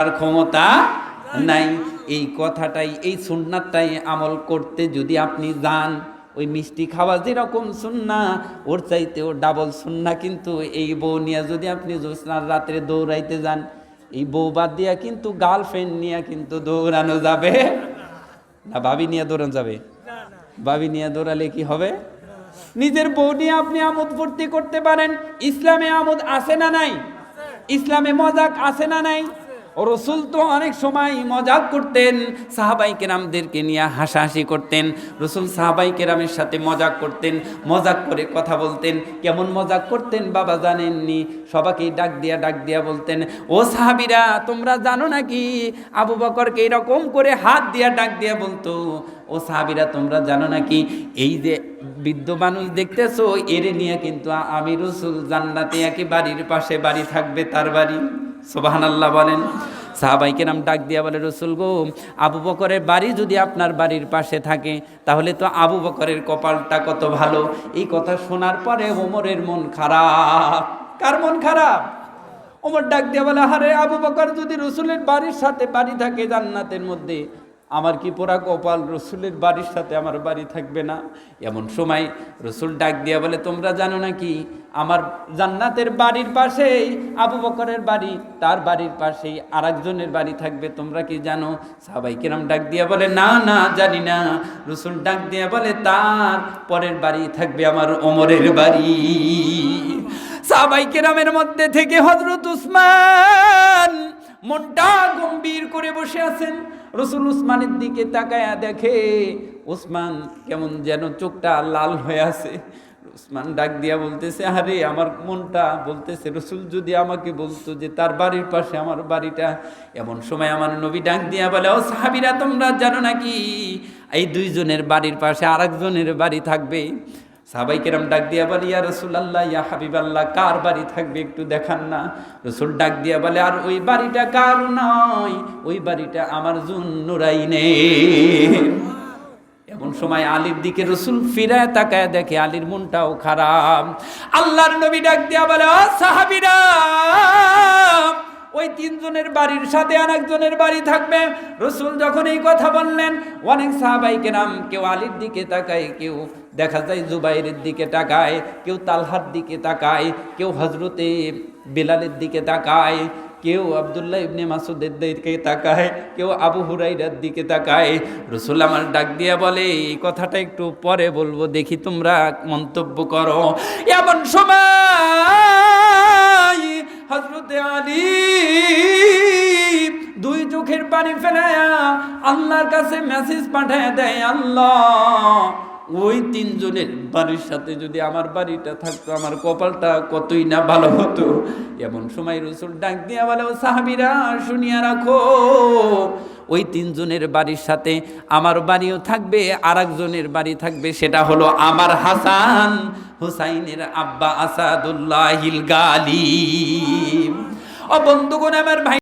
আর ক্ষমতা নাই। এই কথাটাই, এই সুন্নাতটাই আমল করতে যদি আপনি যান, ওই মিষ্টি খাওয়া যেরকম সুন্না, ওর চাইতেও ডাবল সুন্না। কিন্তু এই বউ নিয়ে যদি আপনি জ্যোৎস্নার রাত্রে দৌড়াইতে যান, এই বউ বাদ দিয়া কিন্তু গার্লফ্রেন্ড নিয়ে কিন্তু দৌড়ানো যাবে। না, ভাবি নিয়ে দৌড়ানো যাবে? ভাবি নিয়ে দৌড়ালে কি হবে? নিজের বউ নিয়ে আপনি আমোদ ফুর্তি করতে পারেন। ইসলামে আমোদ আছে না নাই? ইসলামে মজাক আছে না নাই? রসুল তো অনেক সময় মজাক করতেন, সাহাবাই কেরামদেরকে নিয়ে হাসাহাসি করতেন, রসুল সাহাবাই কেরামের সাথে মজাক করতেন, মজাক করে কথা বলতেন, কেমন মজাক করতেন বাবা জানেননি, সবাকে ডাক দিয়া ডাক দিয়া বলতেন, ও সাহাবিরা, তোমরা জানো নাকি? আবু বকরকে এরকম করে হাত দিয়া ডাক দিয়া বলতো, ও সাহাবিরা, তোমরা জানো নাকি? এই যে বৃদ্ধ মানুষ দেখতেছো, এরে নিয়ে কিন্তু আমি রসুল জান্নাতে একে বাড়ির পাশে বাড়ি থাকবে তার বাড়ি। সোবাহান আল্লাহ বলেন, সাহাবাইকে নাম ডাক দিয়া বলে, রসুল গো, আবু বকরের বাড়ি যদি আপনার বাড়ির পাশে থাকে, তাহলে তো আবু বকরের কপালটা কত ভালো। এই কথা শোনার পরে ওমরের মন খারাপ। কার মন খারাপ? ওমর ডাক দিয়া বলে হারে আবু বকর, যদি রসুলের বাড়ির সাথে বাড়ি থাকে জান্নাতের মধ্যে আমার কি পোড়া কপাল রসুলের বাড়ির সাথে আমার বাড়ি থাকবে না? এমন সময় রসুল ডাক দিয়া বলে, তোমরা জানো নাকি আমার জান্নাতের বাড়ির পাশেই, আবু বকরের বাড়ি, তার বাড়ির পাশেই আরেকজনের বাড়ি থাকবে, তোমরা কি জানো? সাবাই কিরাম ডাক দিয়া বলে, না না, জানি না। রসুল ডাক দিয়া বলে, তার পরের বাড়ি থাকবে আমার ওমরের বাড়ি। সাবাই কেরামের মধ্যে থেকে হজরত উসমান মনটা গম্ভীর করে বসে আছেন। রসুল উসমানের দিকে তাকায়া দেখে, উসমান, কেমন যেন চোখটা লাল হয়ে আছে। উসমান ডাক দিয়া বলতেছে, আরে, আমার মনটা, বলতেছে, রসুল যদি আমাকে বলতো যে তার বাড়ির পাশে আমার বাড়িটা, এমন সময় আমার নবী ডাক দিয়া বলে, ও সাহাবিরা, তোমরা জানো নাকি এই দুইজনের বাড়ির পাশে আরেকজনের বাড়ি থাকবে? সাবাই কেরাম ডাক দিয়া বলে, ইয়া রসুল আল্লাহ ইয়া হাবিব আল্লাহ কার বাড়ি থাকবে একটু দেখান না? রসুল ডাক দিয়া বলে, আর ওই বাড়িটা কার নয়? ওই বাড়িটা আমার জুন নুরাইনে এমন সময় আলীর দিকে রসুল ফিরায় তাকায় দেখে আলীর মনটাও খারাপ। আল্লাহর নবী ডাক দিয়া বলে, ও সাহাবিরা ওই তিনজনের বাড়ির সাথে আরেকজনের বাড়ি থাকবে। রসুল যখন এই কথা বললেন, অনেক সাহাবাইকে নাম কেউ আলীর দিকে তাকায়, কেউ দেখা যায় জুবাইরের দিকে তাকায়, কেউ তালহার দিকে তাকায়, কেউ হজরতে বেলালের দিকে তাকায়, কেউ আবদুল্লাহ ইবনে মাসুদের দিকে তাকায়, কেউ আবু হুরাইরার দিকে তাকায়। রসুল আমার ডাক দিয়া বলে, এই কথাটা একটু পরে বলব, দেখি তোমরা মন্তব্য করো। এমন সময় হজরতে আলী পানি ফেলায়া আল্লাহর কাছে মেসেজ পাঠায় দেয়, আল্লাহ, ওই তিনজনের বাড়ির সাথে যদি আমার বাড়িটা থাকতো, আমার কপালটা কতই না ভালো হতো। এমন সময় রসুল ডাক দিয়া বলে, ও সাহাবিরা, শুনিয়া রাখো, ওই তিনজনের বাড়ির সাথে আমার বাড়িও থাকবে আর একজনের বাড়ি থাকবে, সেটা হলো আমার হাসান হুসাইনের আব্বা আসাদুল্লাহিল গালিব। ও বন্ধুগণ, আমার ভাই